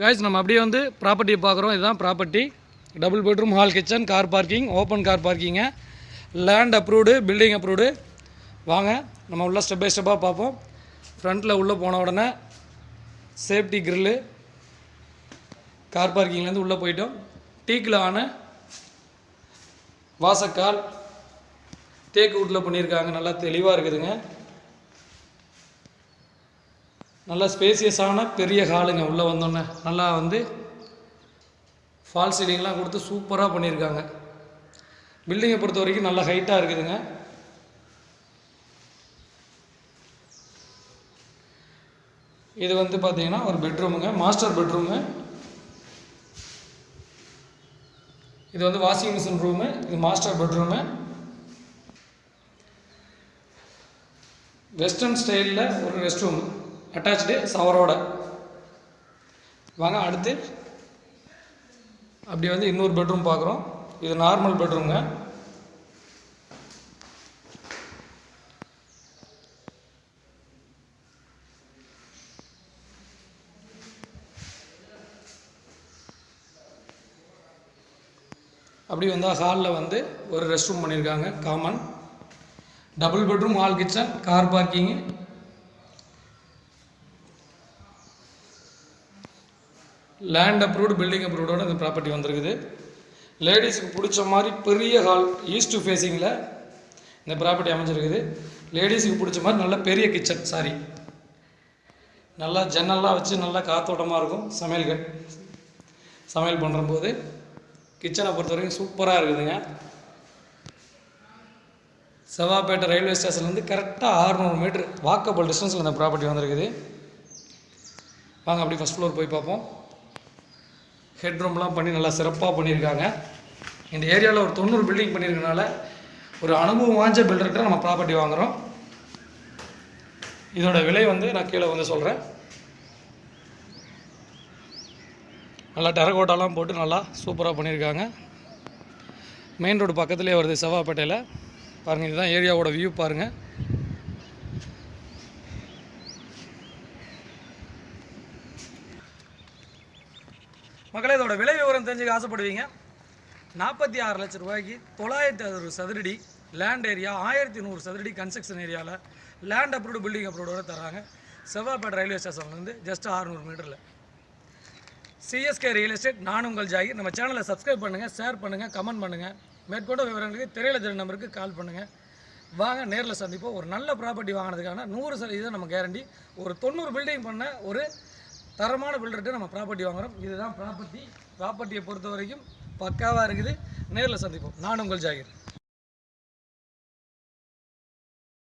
Guys நம்ம அப்படியே வந்து ப்ராப்பர்ட்டியை பார்க்குறோம். இதுதான் property double bedroom hall kitchen car parking open car parking land approved building approved வாங்க நம்ம உள்ள ஸ்டெப் பை ஸ்டெப்பாக பார்ப்போம். ஃப்ரண்ட்டில் உள்ளே போன உடனே சேஃப்டி கிரில்லு கார் பார்க்கிங்லேருந்து உள்ளே போயிட்டோம். டீக்கில் ஆன வாசக்கால் தேக்கு வீட்டில் பண்ணியிருக்காங்க. நல்லா தெளிவாக இருக்குதுங்க. நல்லா ஸ்பேசியஸான பெரிய ஹாலுங்க உள்ளே வந்தோன்னே நல்லா வந்து ஃபால் சீலிங்லாம் கொடுத்து சூப்பராக பண்ணியிருக்காங்க பில்டிங்கை பொறுத்த வரைக்கும் நல்லா ஹைட்டாக இருக்குதுங்க. இது வந்து பார்த்தீங்கன்னா ஒரு பெட்ரூமுங்க மாஸ்டர் பெட்ரூமு இது வந்து வாஷிங் மிஷின் ரூமு இது மாஸ்டர் பெட்ரூமு வெஸ்டர்ன் ஸ்டைலில் ஒரு ரெஸ்ட் ரூம் அட்டாச்சு சவரோட. வாங்க அடுத்து. அப்படி வந்து இன்னொரு பெட்ரூம் பார்க்குறோம். இது நார்மல் பெட்ரூம்ங்க அப்படி வந்தால் ஹாலில் வந்து ஒரு ரெஸ்ட் ரூம் பண்ணியிருக்காங்க common double bedroom hall kitchen car parking land approved building அப்ரூவ்டோட இந்த ப்ராப்பர்ட்டி வந்திருக்குது. லேடிஸுக்கு பிடிச்ச மாதிரி பெரிய ஹால் ஈஸ்ட் ஃபேஸிங்கில் இந்த ப்ராப்பர்ட்டி அமைஞ்சிருக்குது. லேடிஸுக்கு பிடிச்ச மாதிரி நல்ல பெரிய கிச்சன் சாரி நல்லா ஜன்னல்லாம் வச்சு நல்லா காத்தோட்டமாக இருக்கும் சமையல்கள். சமையல் பண்ணுறம்போது கிச்சனை பொறுத்த வரைக்கும் சூப்பராக இருக்குதுங்க. செவ்வாப்பேட்டை ரயில்வே ஸ்டேஷன்லேருந்து கரெக்டாக 600 மீட்ரு வாக்கபிள் டிஸ்டன்ஸில் இந்த ப்ராப்பர்ட்டி வந்திருக்குது. வாங்க அப்படி ஃபஸ்ட் ஃப்ளோர் போய் பார்ப்போம். ஹெட் ரூம்லாம் பண்ணி நல்லா சிறப்பாக பண்ணியிருக்காங்க. இந்த ஏரியாவில் ஒரு தொண்ணூறு பில்டிங் பண்ணியிருக்கனால ஒரு அனுபவம் வாஞ்ச பில்டர்கிட்ட நம்ம ப்ராப்பர்ட்டி வாங்குகிறோம் இதோட விலை வந்து நான் கீழே வந்து சொல்கிறேன் நல்லா டெரகோட்டாலாம் போட்டு நல்லா சூப்பராக பண்ணியிருக்காங்க. மெயின் ரோடு பக்கத்துலேயே வருது செவ்வாப்பேட்டையில் பாருங்கள் இதுதான் ஏரியாவோட வியூ பாருங்கள் மக்களே இதோட விலை விவரம் தெரிஞ்சுக்க ஆசைப்படுவீங்க. நாற்பத்தி ஆறு லட்சம் ரூபாய்க்கு தொள்ளாயிரத்தி அறுபது சதுரடி லேண்ட் ஏரியா ஆயிரத்தி நூறு சதுரடி கன்ஸ்ட்ரக்ஷன் ஏரியாவில் லேண்ட் அப்ரூவ்டு பில்டிங் அப்ரூவோட தராங்க செவ்வாய்ப்பேட்டை ரயில்வே ஸ்டேஷன்லேருந்து ஜஸ்ட் 600 மீட்டரில் சிஎஸ்கே ரியல் எஸ்டேட் நான் உங்கள் ஜாகி. நம்ம சேனலை சப்ஸ்கிரைப் பண்ணுங்கள் ஷேர் பண்ணுங்கள் கமெண்ட் பண்ணுங்கள் மேற்கொண்ட விவரங்களுக்கு திரையில திரு நம்பருக்கு கால் பண்ணுங்கள் வாங்க நேரில் சந்திப்போம். ஒரு நல்ல ப்ராப்பர்ட்டி வாங்கினதுக்கான நூறு சதவீதம் நம்ம கேரண்டி ஒரு தொண்ணூறு பில்டிங் பண்ண ஒரு தரமான பில்டர்கிட்ட நம்ம ப்ராப்பர்ட்டி வாங்குறோம். இதுதான் ப்ராப்பர்ட்டி ப்ராப்பர்ட்டியை பொறுத்த வரைக்கும் பக்காவாக இருக்குது. நேரில் சந்திப்போம். நான் உங்கள் ஜாகிர்.